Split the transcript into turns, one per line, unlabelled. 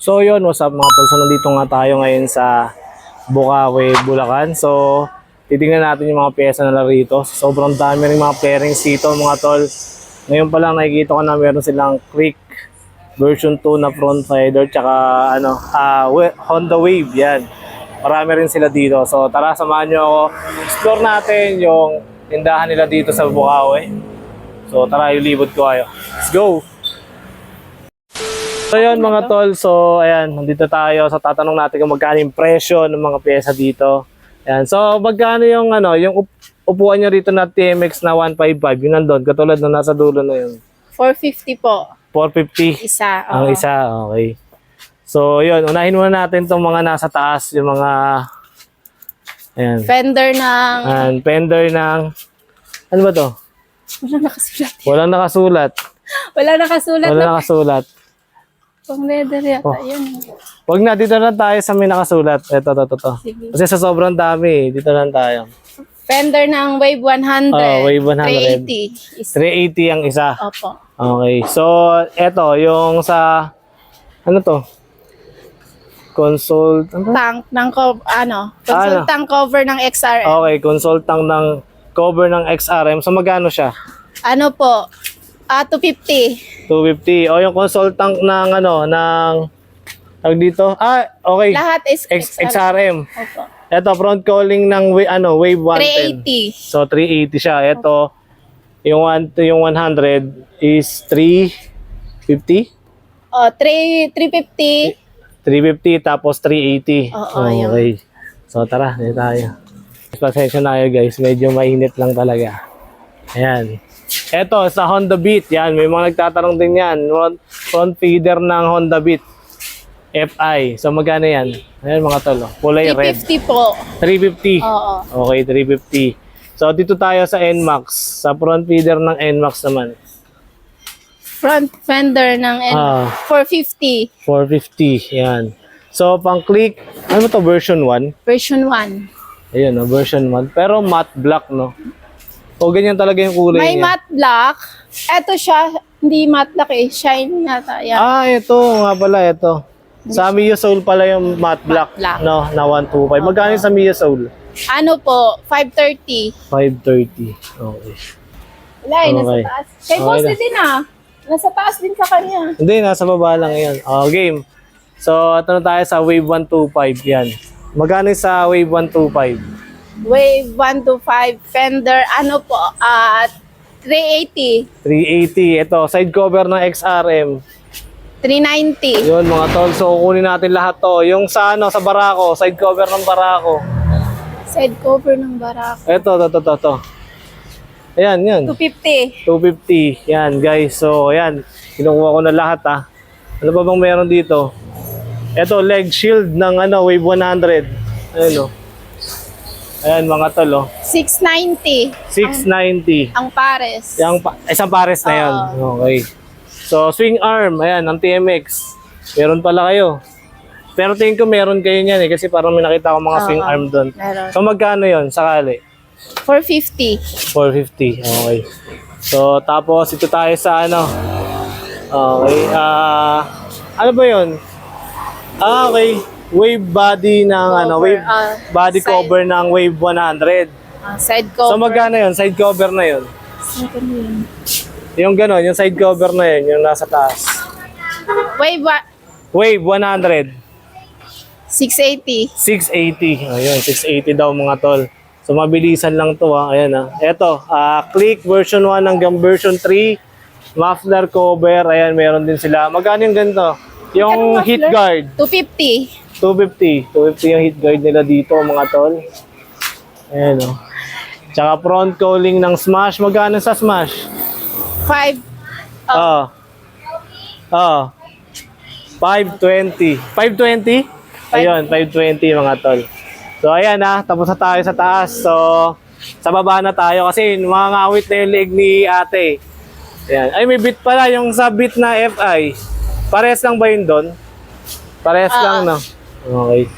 So yun, what's up mga tol? So nandito nga tayo ngayon sa Bukawi, Bulacan. So titingnan natin yung mga pyesa na rito. Sobrang dami rin mga pairings dito mga tol. Ngayon pa lang nakikita ko na meron silang Quick version 2 na front fender tsaka ano, wa- Honda Wave yan. Marami rin sila dito. So tara samahan nyo ako. Explore natin yung tindahan nila dito sa Bukawi. So tara, ilibot ko kayo. Let's go! So yun mga tol, so ayan, nandito tayo. So tatanong natin kung magkano yung presyo ng mga pyesa dito. Ayan, so magkano yung ano, yung up- upuan nyo rito na TMX na 155, yun nandun, katulad na nasa dulo na yun.
450 po.
450
Isa.
ang
oo.
isa, okay. So yun, unahin muna natin tong mga nasa taas, yung mga, ayan,
Fender ng...
and fender ng, ano ba to?
Wala nakasulat.
Walang nakasulat.
Wala nakasulat
Wala
na
nakasulat.
Pang leather yata.
Oh.
Yun.
Wag na, dito na tayo sa may nakasulat. Ito, ito, ito, ito.
Sige.
Kasi sa sobrang dami, dito lang tayo.
Fender ng Wave 100.
Oh, Wave 100.
380. Is,
380 ang isa.
opo.
Okay. So, eto, yung sa, ano to? Consult, ano to?
Tank ng, co- ano, consultant cover ng XRM.
Okay, consultant ng cover ng XRM. So, magkano siya?
Ano po? Ah, 250.
250. O, yung consultant ng, ano, ng, tawag dito? Ah, okay.
Lahat is
X,
XRM.
XRM.
Opo.
Eto, front calling ng, wa- ano, Wave 110.
380.
So 380 siya. Ito yung one yung 100 is 350.
Oh, 3, 350.
350 tapos 380.
Oo, yun.
okay. So tara, dito tayo. Pasensya na kayo guys, medyo mainit lang talaga. Ayan. Ito, sa Honda Beat, yan, may mga nagtatanong din yan. Front, front feeder ng Honda Beat. FI. So magkano yan? Ayan mga tolo. Kulay red.
350 po.
350.
Oo.
Okay, 350. So dito tayo sa NMAX. Sa front feeder ng NMAX naman.
Front fender ng N-
Ah.
450.
450. Yan. So pang click, ano to version 1?
Version 1.
Ayun, no, version 1. Pero matte black, no? O ganyan talaga yung kulay
May
niya.
matte black. Eto siya, hindi matte black eh. Shine yata. Yan.
Ah, ito nga pala, ito. Sa Mia Soul pala yung matte black,
black.
no, na 125. Magkano yung sa Mia Soul?
Ano po, 530.
530. Okay.
Wala eh, nasa
Okay.
taas. Kay
Okay
Boss
na.
din ah. Nasa taas din sa kanya.
Hindi, nasa baba lang yan. Oh, game. So, ito na tayo sa Wave 125. Yan. Magkano yung sa Wave 125?
Wave 125 Fender, ano po, at 380,
380. Ito, side cover ng XRM.
390.
Yun mga tol. So, kunin natin lahat to. Yung sa ano, sa Barako, side cover ng Barako.
Side cover ng barak.
Ito, to, to, to, to. Ayan, yan.
250.
250. Yan, guys. So, ayan. Kinukuha ko na lahat, ha. Ano pa bang meron dito? Ito, leg shield ng ano, Wave 100. Ayan, oh. Ayan, mga tol, oh.
690.
690.
Ang pares.
Yung pa- isang pares na yan. Okay. So, swing arm. Ayan, ang TMX. Meron pala kayo. Pero tingin ko meron kayo niyan eh. Kasi parang may nakita ko mga swing
Oo.
arm doon.
Meron.
So, magkano yon sakali?
450.
450. Okay. So, tapos ito tayo sa ano. Okay. Ah, ano ba yon Ah, okay. Wave body ng ano,
Cover,
wave
ah,
body
side-
cover ng Wave 100.
Ah, side cover.
So, magkano yon Side cover na yon? Yung gano'n, yung side cover na yun, yung nasa taas.
Wave wa-
Wave 100.
680.
680. Ayun, 680 daw mga tol. So mabilisan lang to ha. Ayan ha. Ito, ah, click version 1 hanggang version 3. Muffler cover. Ayan, meron din sila. Magkano yung ganito? Yung heat guard.
250.
250. 250 yung heat guard nila dito mga tol. Ayan o. Tsaka front calling ng Smash. Magkano sa Smash?
5.
Oo. Oo. 520. 520? Ayun, 520 mga tol. So ayan na, tapos na tayo sa taas. So sa baba na tayo kasi mga ngawit na yung leg ni ate. Ayan. Ay, may bit pala yung sa bit na FI. Pares lang ba yun doon? Pares lang, no? Okay.